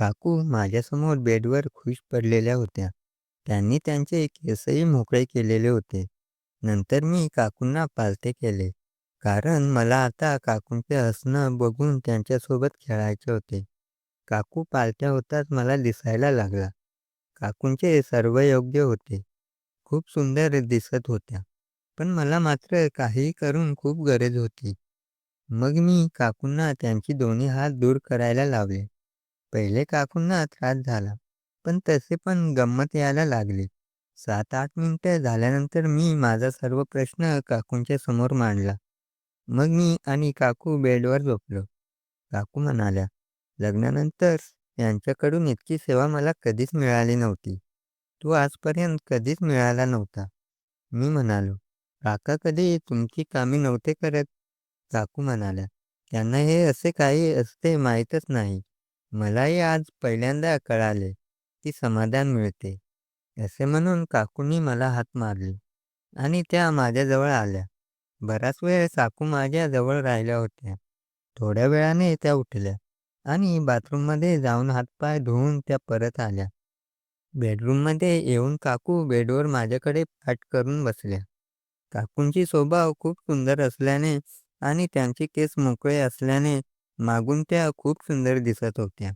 काकू माझ्यासमोर बेडवर खुश पडलेल्या होत्या. त्यांनी त्यांचे केसही मोकळे केलेले होते. नंतर मी काकूंना पालथे केले, कारण मला आता काकूंचे हसणं बघून त्यांच्यासोबत खेळायचे होते. काकू पालथ्या होताच मला दिसायला लागला. काकूंचे सर्व योग्य होते. खूप सुंदर दिसत होत्या. पण मला मात्र काहीही करून खूप गरज होती. मग मी काकूंना त्यांची दोन्ही हात दूर करायला लावले. पहिले काकूंना त्रास झाला, पण तसे पण गंमत यायला लागली. सात आठ मिनिटं झाल्यानंतर मी माझा सर्व प्रश्न काकूंच्या समोर मांडला. मग मी आणि काकू बेडवर झोपलो. काकू म्हणाल्या, लग्नानंतर यांच्याकडून इतकी सेवा मला कधीच मिळाली नव्हती. तो आजपर्यंत कधीच मिळाला नव्हता. मी म्हणालो, काका कधी तुमची कामे नव्हते करत? काकू म्हणाल्या, त्यांना हे असे काही असते माहीतच नाही. मलाही आज पहिल्यांदा कळाले, की समाधान मिळते. असे म्हणून काकूंनी मला हात मारले आणि त्या माझ्याजवळ आल्या. बराच वेळ काकू माझ्याजवळ राहिल्या होत्या. थोड्या वेळाने त्या उठल्या आणि बाथरूममध्ये जाऊन हातपाय धुवून त्या परत आल्या. बेडरूममध्ये येऊन काकू बेडवर माझ्याकडे पाठ करून बसल्या. काकूंची स्वभाव खूप सुंदर असल्याने आणि त्यांचे केस मोकळे असल्याने मागून त्या खूप सुंदर दिसत होत्या.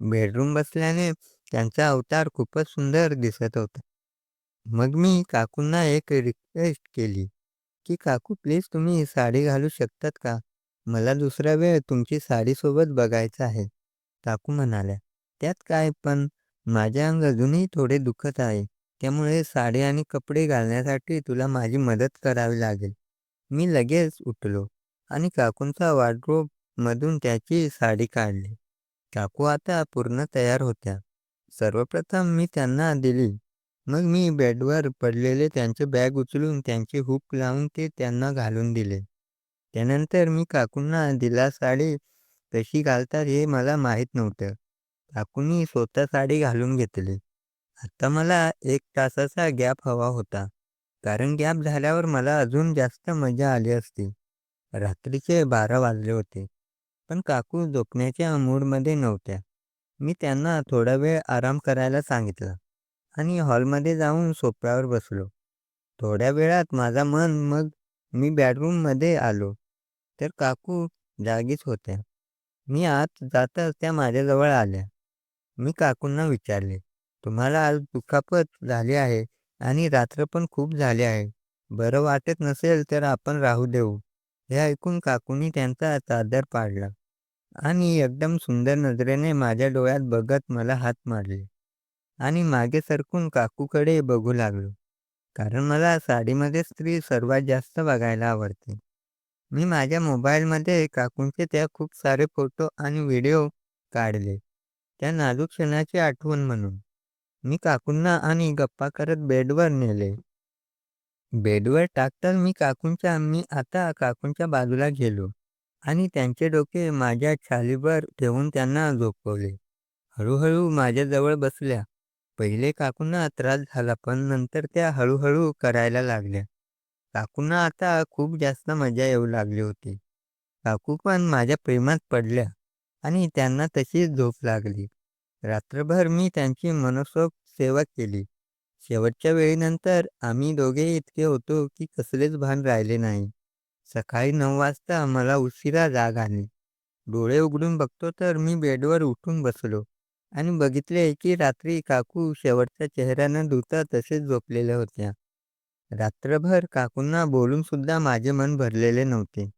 बेडरूम बसल्याने त्यांचा अवतार खूपच सुंदर दिसत होता. मग मी काकूंना एक रिक्वेस्ट केली, की काकू प्लीज तुम्ही साडी घालू शकतात का? मला दुसरा वेळ तुमची साडीसोबत बघायचं आहे. काकू म्हणाल्या, त्यात काय पण माझे अंग अजूनही थोडे दुखत आहे. त्यामुळे साडी आणि कपडे घालण्यासाठी तुला माझी मदत करावी लागेल. मी लगेच उठलो आणि काकूंचा वॉर्डरोब मधून त्याची साडी काढली. काकू आता पूर्ण तयार होत्या. सर्वप्रथम मी त्यांना दिली. मग मी बेडवर पडलेले त्यांचे बॅग उचलून त्यांचे हुक लावून ते त्यांना घालून दिले. त्यानंतर मी काकूंना दिला साडी कशी घालतात हे मला माहीत नव्हतं. काकूंनी स्वतः साडी घालून घेतली. आता मला एक तासाचा गॅप हवा होता, कारण गॅप झाल्यावर मला अजून जास्त मजा आली असती. रात्रीचे बारा वाजले होते, पण काकू झोपण्याच्या मूडमध्ये नव्हत्या. मी त्यांना थोडा वेळ आराम करायला सांगितला आणि हॉलमध्ये जाऊन सोप्यावर बसलो. थोड्या वेळात माझा मन मग मी बेडरूममध्ये आलो, तर काकू जागीच होत्या. मी आत जाताच त्या माझ्याजवळ आल्या. मी काकूंना विचारले, तुम्हाला आज दुखापत झाली आहे आणि रात्र पण खूप झाली आहे. बरं वाटत नसेल तर आपण राहू देऊ. हे ऐकून काकूनी त्यांचा चादर पाडला आणि एकदम सुंदर नजरेने माझ्या डोळ्यात बघत मला हात मारले आणि मागे सरकून काकूकडे बघू लागलो, कारण मला साडीमध्ये स्त्री सर्वात जास्त बघायला आवडते. मी माझ्या मोबाईलमध्ये काकूंचे त्या खूप सारे फोटो आणि व्हिडिओ काढले, त्या नाजूक क्षणाची आठवण म्हणून. मी काकूंना आणि गप्पा करत बेडवर नेले. बेडवर टाकताच मी काकूंच्या मी आता काकूंच्या बाजूला गेलो आणि त्यांचे डोके माझ्या छालीवर ठेवून त्यांना झोपवले. हळूहळू माझ्याजवळ बसल्या. पहिले काकूंना त्रास झाला पण नंतर त्या हळूहळू करायला लागल्या. काकूंना आता खूप जास्त मजा येऊ लागली होती. काकू पण माझ्या प्रेमात पडल्या आणि त्यांना तशीच झोप लागली. रात्रभर मी त्यांची मनसोक्त सेवा केली. शेवटच्या वेळेनंतर आम्ही दोघे इतके होतो की कसलेच भान राहिले नाही. सकाळी नऊ वाजता मला उशिरा जाग आली. डोळे उघडून बघतो तर मी बेडवर उठून बसलो आणि बघितले की रात्री काकू शेवटच्या चेहऱ्यानं धुता तसेच झोपलेल्या होत्या. रात्रभर काकूंना बोलून सुद्धा माझे मन भरलेले नव्हते.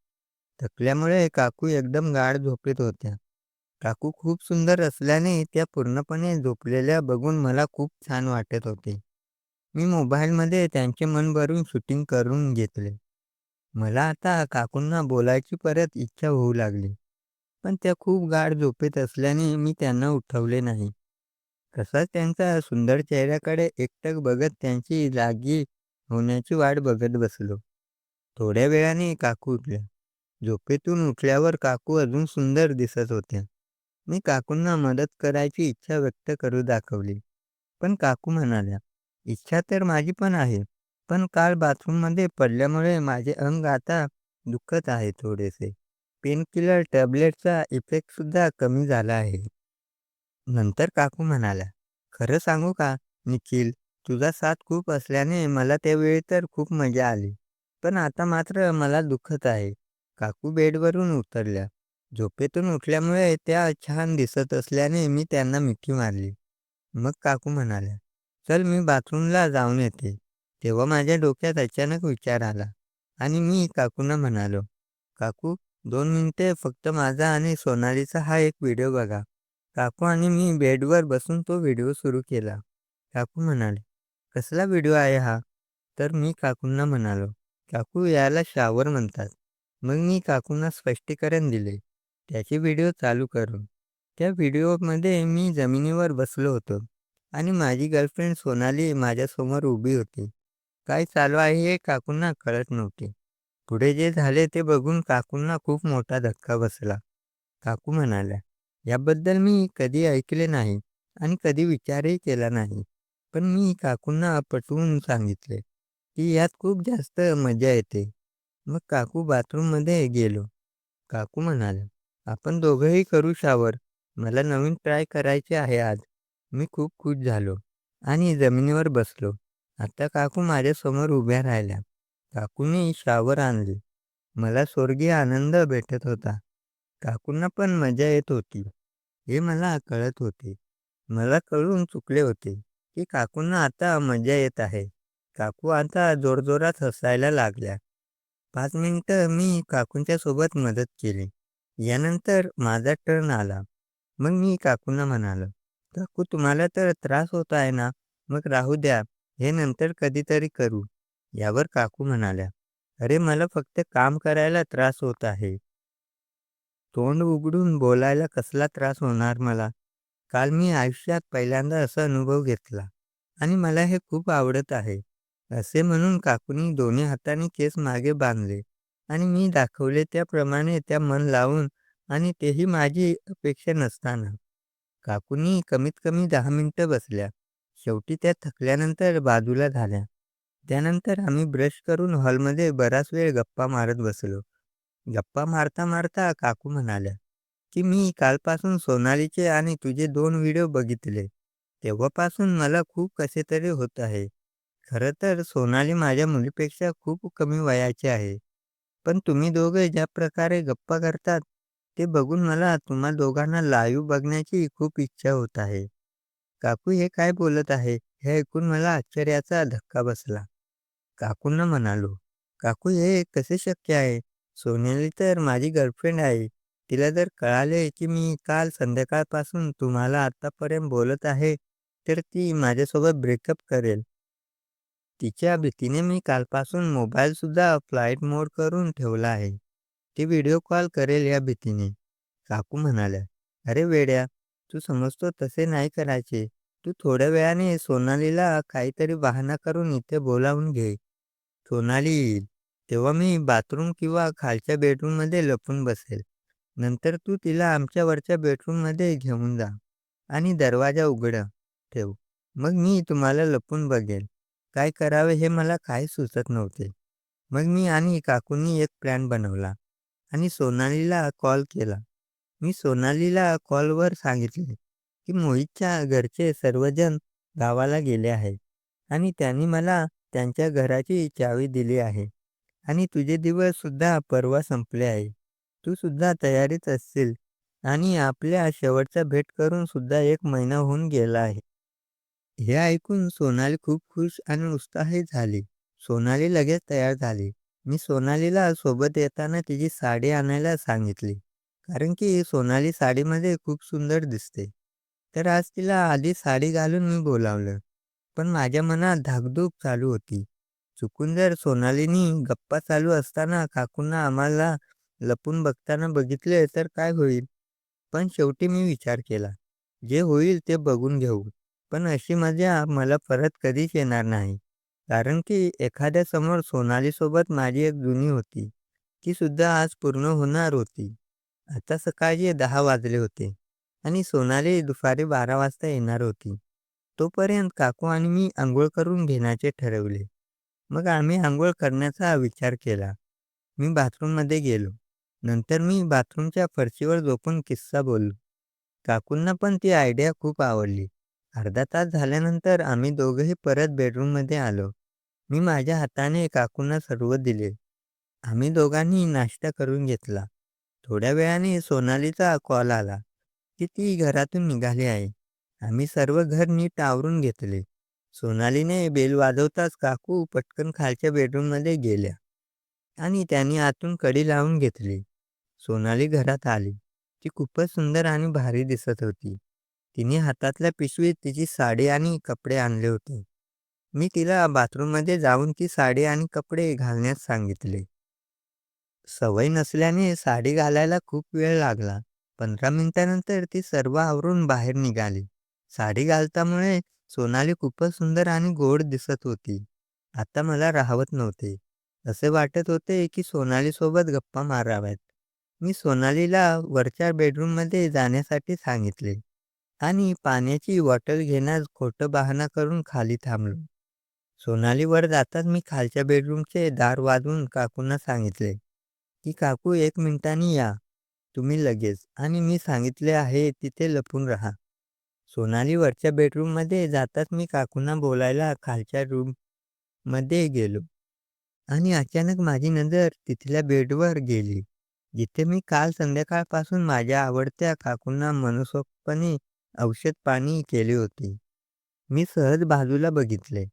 थकल्यामुळे काकू एकदम गाढ झोपेत होत्या. काकू खूप सुंदर असल्याने त्या पूर्णपणे झोपलेल्या बघून मला खूप छान वाटत होते. मी मोबाईलमध्ये त्यांचे मन भरून शूटिंग करून घेतले. मला आता काकूंना बोलायची परत इच्छा होऊ लागली, पण त्या खूप गाढ झोपेत असल्याने मी त्यांना उठवले नाही. तसाच त्यांच्या सुंदर चेहऱ्याकडे एकटक बघत त्यांची जागी होण्याची वाट बघत बसलो. थोड्या वेळाने काकू उठल्या. झोपेतून उठल्यावर काकू अजून सुंदर दिसत होत्या. मी काकूंना मदत करायची इच्छा व्यक्त करू दाखवली, पण काकू म्हणाल्या, इच्छा तर माझी पण आहे, पण काल बाथरूममध्ये पडल्यामुळे माझे अंग आता दुखत आहे थोडेसे. पेनकिलर टॅब्लेटचा इफेक्ट सुद्धा कमी झाला आहे. नंतर काकू म्हणाल्या, "खरं सांगू का निखिल, तुझा साथ खूप असल्याने मला त्यावेळी तर खूप मजा आली. पण आता मात्र मला दुखत आहे." काकू बेडवरून उतरल्या. झोपेतून उठल्यामुळे त्या छान दिसत असल्याने मी त्यांना मिठी मारली. मग काकू म्हणाल्या, "चल मी बाथरूमला जाऊन येते." तेव्हा माझ्या डोक्यात अचानक विचार आला आणि मी काकूंना म्हणालो, "काकू, दोन मिनिटे फक्त माझा आणि सोनालीचा हा एक व्हिडिओ बघा." काकू आणि मी बेडवर बसून तो व्हिडिओ सुरू केला. काकू म्हणाले, "कसला व्हिडिओ आहे हा?" तर मी काकूंना म्हणालो, "काकू, याला शावर म्हणतात." मग मी काकूंना स्पष्टीकरण दिले, त्याचे व्हिडिओ चालू करून. त्या व्हिडिओमध्ये मी जमिनीवर बसलो होतो आणि माझी गर्लफ्रेंड सोनाली माझ्यासमोर उभी होती. काय चालू आहे हे काकूंना कळत नव्हते. पुढे जे झाले ते बघून काकूंना खूप मोठा धक्का बसला. काकू म्हणाल्या, "याबद्दल मी कधी ऐकले नाही आणि कधी विचारही केला नाही." पण मी काकूंना पटवून सांगितले, की यात खूप जास्त मजा येते. मग काकू बाथरूममध्ये गेलो. काकू म्हणाले "आपण दोघंही करू शावर. मला नवीन ट्राय करायचे आहे आज." मी खूप खुश झालो आणि जमिनीवर बसलो. आता काकू माझ्यासमोर उभ्या राहिल्या. काकूंनी शावर आणले. मला स्वर्गीय आनंद भेटत होता. काकूंना पण मजा येत होती. हे मला कळत होते. मला कळून चुकले होते, की काकूंना आता मजा येत आहे. काकू आता जोरजोरात हसायला लागल्या. पाच मिनिटं मी काकूंच्या सोबत मदत केली. यानंतर माझा टर्न आला. मग मी काकूंना म्हणालो, "काकू तुम्हाला तर त्रास होत आहे ना? मग राहू द्या, हे नंतर कधीतरी करू." यावर काकू म्हणाल्या, "अरे मला फक्त काम करायला त्रास होत आहे. तोंड उघडून बोलायला कसला त्रास होणार मला? काल मी आयुष्यात पहिल्यांदा असा अनुभव घेतला आणि मला हे खूप आवडत आहे." असे म्हणून काकूनी दोन्ही हातांनी केस मागे बांधले आणि मी दाखवले त्याप्रमाणे त्या मन लावून आणि तेही माझी अपेक्षा नसताना. काकूंनी कमीत कमी दहा मिनिटं बसल्या. शेवटी त्या थकल्यानंतर बाजूला झाल्या. त्यानंतर आम्ही ब्रश करून हॉलमध्ये बराच वेळ गप्पा मारत बसलो. गप्पा मारता मारता काकू म्हणाल्या, की "मी कालपासून सोनालीचे आणि तुझे दोन व्हिडिओ बघितले. तेव्हापासून मला खूप कसेतरी होत आहे. खरं तर सोनाली माझ्या मुलीपेक्षा खूप कमी वयाची आहे. पण तुम्ही दोघे ज्या प्रकारे गप्पा करतात ते बघून मला तुम्हा दोघांना लाईव्ह बघण्याची खूप इच्छा होत आहे." काकू हे काय बोलत आहे हे ऐकून मला आश्चर्याचा धक्का बसला. काकूंना म्हणालो, "काकू हे कसे शक्य आहे? सोनाली तर माझी गर्लफ्रेंड आहे. तिला जर कळाले की मी काल संध्याकाळपासून तुम्हाला आत्तापर्यंत बोलत आहे तर ती माझ्यासोबत ब्रेकअप करेल. तिच्या भीतीने मी कालपासून मोबाईलसुद्धा फ्लाईट मोड करून ठेवला आहे. ती व्हिडिओ कॉल करेल या भीतीने." काकू म्हणाल्या, "अरे वेड्या, तू समजतो तसे नाही करायचे. तू थोड्या वेळाने सोनालीला काहीतरी बहाणा करून इथे बोलावून घे. सोनाली येईल. तेव्हा मी बाथरूम किंवा खालच्या बेडरूममध्ये लपून बसेल. नंतर तू तिला आमच्या वरच्या बेडरूममध्ये घेऊन जा आणि दरवाजा उघड ठेव. मग मी तुम्हाला लपून बघेल." काय करावे हे मला काही सुचत नव्हते. मग मी आणि काकूंनी एक प्लॅन बनवला आणि सोनालीला कॉल केला. मी सोनालीला कॉलवर सांगितले, की मोहितच्या घरचे सर्वजण गावाला गेले आहेत आणि त्यांनी मला त्यांच्या घराची चावी दिली आहे आणि तुझे दिवससुद्धा परवा संपले आहे. तू सुद्धा तयारीत असशील आणि आपल्या शेवटचा भेट करून सुद्धा एक महिना होऊन गेला आहे. हे ऐकून सोनाली खूप खुश आणि उत्साहित झाली. सोनाली लगेच तयार झाली. मी सोनालीला सोबत येताना तिची साडी आणायला सांगितली. कारण की सोनाली साडीमध्ये खूप सुंदर दिसते. तर आज तिला आधी साडी घालून मी बोलावलं. पण माझ्या मनात धाकधूक चालू होती. चुकून जर सोनालीनी गप्पा चालू असताना काकूंना आम्हाला लपून बघताना बघितले तर काय होईल? पण शेवटी मी विचार केला, जे होईल ते बघून घेऊ. पण अशी मजा मला परत कधीच येणार नाही. कारण की एखाद्यासमोर सोनालीसोबत माझी एक जुनी होती. ती सुद्धा आज पूर्ण होणार होती. आता सकाळचे दहा वाजले होते आणि सोनाली दुपारी बारा वाजता येणार होती. तोपर्यंत काकू आणि मी अंघोळ करून घेण्याचे ठरवले. मग आम्ही अंघोळ करण्याचा विचार केला. मी बाथरूममध्ये गेलो. नंतर मी बाथरूमच्या फरशीवर झोपून किस्सा बोललो. काकूंना पण ती आयडिया खूप आवडली. अर्धा तास झाल्यानंतर आम्ही दोघंही परत बेडरूममध्ये आलो. मी माझ्या हाताने काकूंना सर्व दिले. आम्ही दोघांनी नाश्ता करून घेतला. थोड्या वेळाने सोनालीचा कॉल आला, की ती घरातून निघाली आहे. आम्ही सर्व घर नीट आवरून घेतले. सोनालीने बेल वाजवताच काकू पटकन खालच्या बेडरूममध्ये गेल्या आणि त्यांनी आतून कडी लावून घेतली. सोनाली घरात आली. ती खूपच सुंदर आणि भारी दिसत होती. तिने हातातल्या पिशवीत तिची साडी आणि कपडे आणले होते. मी तिला बाथरूममध्ये जाऊन ती साडी आणि कपडे घालण्यास सांगितले. सवय नसल्याने साडी घालायला खूप वेळ लागला. पंधरा मिनिटानंतर ती सर्व आवरून बाहेर निघाली. साडी घालतामुळे सोनाली खूपच सुंदर आणि गोड दिसत होती. आता मला राहवत नव्हते. असे वाटत होते की सोनालीसोबत गप्पा माराव्यात. मी सोनालीला वरच्या बेडरूममध्ये जाण्यासाठी सांगितले आणि पाण्याची बॉटल घेण्यास खोटं बहाणा करून खाली थांबलो. सोनालीवर जाताच मी खालच्या बेडरूमचे दार वाजवून काकूंना सांगितले, की काकू एक मिनिटांनी या तुम्ही लगेच आणि मी सांगितले आहे तिथे लपून राहा. सोनाली वरच्या बेडरूममध्ये जाताच मी काकूंना बोलायला खालच्या रूममध्ये गेलो आणि अचानक माझी नजर तिथल्या बेडवर गेली. जिथे मी काल संध्याकाळपासून माझ्या आवडत्या काकूंना मनसोक्तपणे औषध पाणी केले होते. मी सहज बाजूला बघितले.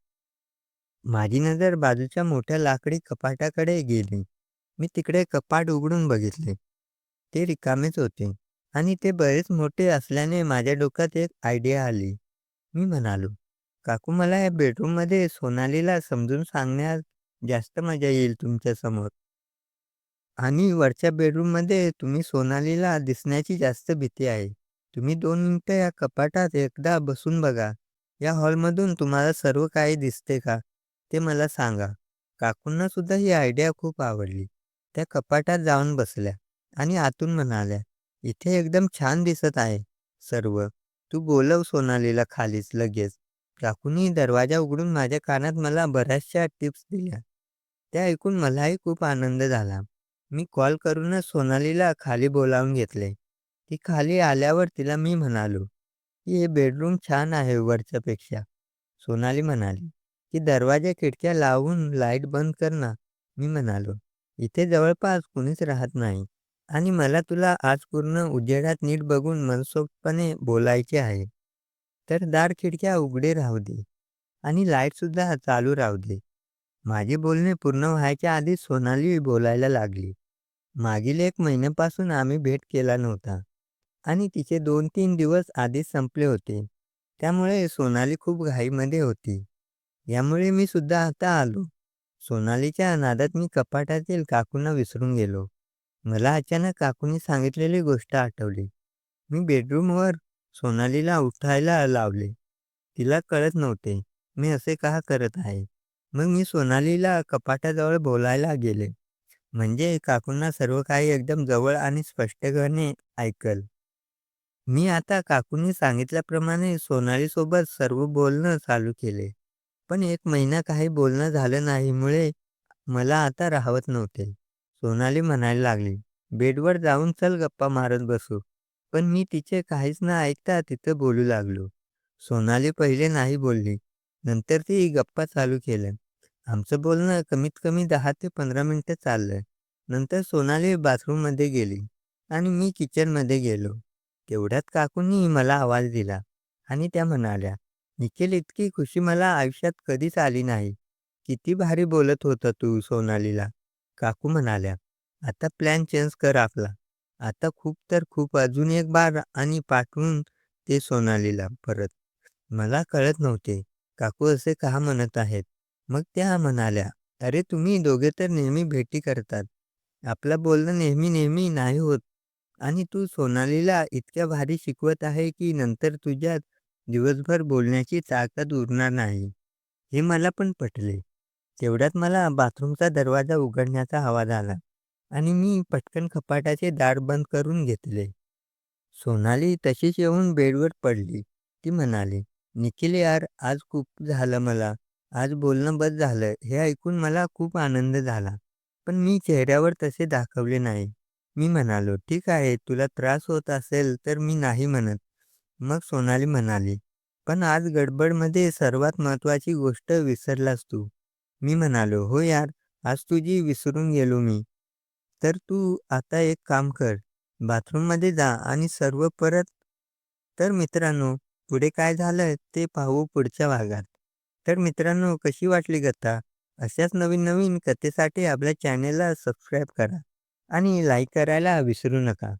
माझी नजर बाजूच्या मोठ्या लाकडी कपाटाकडे गेली. मी तिकडे कपाट उघडून बघितले. ते रिकामेच होते आणि ते बरेच मोठे असल्याने माझ्या डोक्यात एक आयडिया आली. मी म्हणालो, काकू मला या बेडरूममध्ये सोनालीला समजून सांगण्यात जास्त मजा येईल तुमच्यासमोर. आणि वरच्या बेडरूममध्ये तुम्ही सोनालीला दिसण्याची जास्त भीती आहे. तुम्ही दोन मिनिटं या कपाटात एकदा बसून बघा. या हॉलमधून तुम्हाला सर्व काही दिसते का? ते मला सांगा. काकूंना सुद्धा ही आयडिया खूप आवडली. त्या कपाटात जाऊन बसल्या आणि आतून म्हणाल्या, इथे एकदम छान दिसत आहे सर्व. तू बोलव सोनालीला खालीच लगेच. काकूंनी दरवाजा उघडून माझ्या कानात मला बऱ्याचशा टिप्स दिल्या. त्या ऐकून मलाही खूप आनंद झाला. मी कॉल करूनच सोनालीला खाली बोलावून घेतले. ती खाली आल्यावर तिला मी म्हणालो, की हे बेडरूम छान आहे वरच्यापेक्षा. सोनाली म्हणाली, की दरवाजा खिडक्या लावून लाइट बंद कर ना. मी म्हणालो, इथे जवळपास कुणीच राहत नाही आणि मला तुला आज पूर्ण उजेडात नीट बघून मनसोक्तपणे बोलायचे आहे. तर दार खिडक्या उघडे राहू दे आणि लाईटसुद्धा चालू राहू दे. माझे बोलणे पूर्ण व्हायच्या आधीच सोनाली बोलायला लागली. मागील एक महिन्यापासून आम्ही भेट केला नव्हता आणि तिचे दोन तीन दिवस आधीच संपले होते. त्यामुळे सोनाली खूप घाईमध्ये होती. यामुळे मी सुद्धा आता आलो. सोनालीच्या नादात मी कपाटातील काकूंना विसरून गेलो. मला अचानक काकूंनी सांगितलेली गोष्ट आठवली. मी बेडरूमवर सोनालीला उठायला लावले. तिला कळत नव्हते मी असे का करत आहे. मग मी सोनालीला कपाटाजवळ बोलायला गेले. म्हणजे काकूंना सर्व काही एकदम जवळ आणि स्पष्टपणे ऐकल. मी आता काकूंनी सांगितल्याप्रमाणे सोनालीसोबत सर्व बोलणं चालू केले. पण एक महिना काही बोलणं झालं नाहीमुळे मला आता राहवत नव्हते. सोनाली म्हणायला लागली, बेडवर जाऊन चल गप्पा मारत बसू. पण मी तिचे काहीच न ऐकता तिथं बोलू लागलो. सोनाली पहिले नाही बोलली. नंतर ती गप्पा चालू केल्या. आमचं बोलणं कमीत कमी दहा ते पंधरा मिनिटं चाललं. नंतर सोनाली बाथरूममध्ये गेली आणि मी किचनमध्ये गेलो. तेवढ्यात काकूंनी मला आवाज दिला आणि त्या म्हणाल्या, निखिल इतकी खुशी मला आयुष्यात कधीच आली नाही. किती भारी बोलत होता तू सोनालीला. काकू म्हणाल्या, आता प्लॅन चेंज कर आपला. आता खूप तर खूप अजून एक बार आणि पाठवून ते सोनालीला परत. मला कळत नव्हते काकू असे का म्हणत आहेत. मग त्या म्हणाल्या, अरे तुम्ही दोघे तर नेहमी भेटी करतात. आपलं बोलणं नेहमी नेहमी नाही होत आणि तू सोनालीला इतक्या भारी शिकवत आहे की नंतर तुझ्यात दिवसभर बोलण्याची ताकद उरणार नाही. हे मला पण पटले. तेवढ्यात मला बाथरूमचा दरवाजा उघडण्याचा आवाज आला आणि मी पटकन कपाटाचे दार बंद करून घेतले. सोनाली तशीच येऊन बेडवर पडली. ती म्हणाली, निखिल यार आज खूप झालं मला. आज बोलणं बस झालं. हे ऐकून मला खूप आनंद झाला. पण मी चेहऱ्यावर तसे दाखवले नाही. मी म्हणालो, "ठीक आहे, तुला त्रास होत असेल तर मी नाही म्हणत." मग सोनाली म्हणाली, "पण आज गडबडमध्ये सर्वात महत्त्वाची गोष्ट विसरलास तू." मी म्हणालो, "हो यार, आज तुझी विसरून गेलो मी." तर तू आता एक काम कर, बाथरूममध्ये जा आणि सर्व परत तर मित्रांनो, पुढे काय झालं ते पाहू पुढच्या भागात. तर मित्रांनो, कशी वाटली कथा? अशाच नवीन-नवीन कथेसाठी आपल्या चॅनेलला सबस्क्राईब करा आणि लाईक करायला विसरू नका.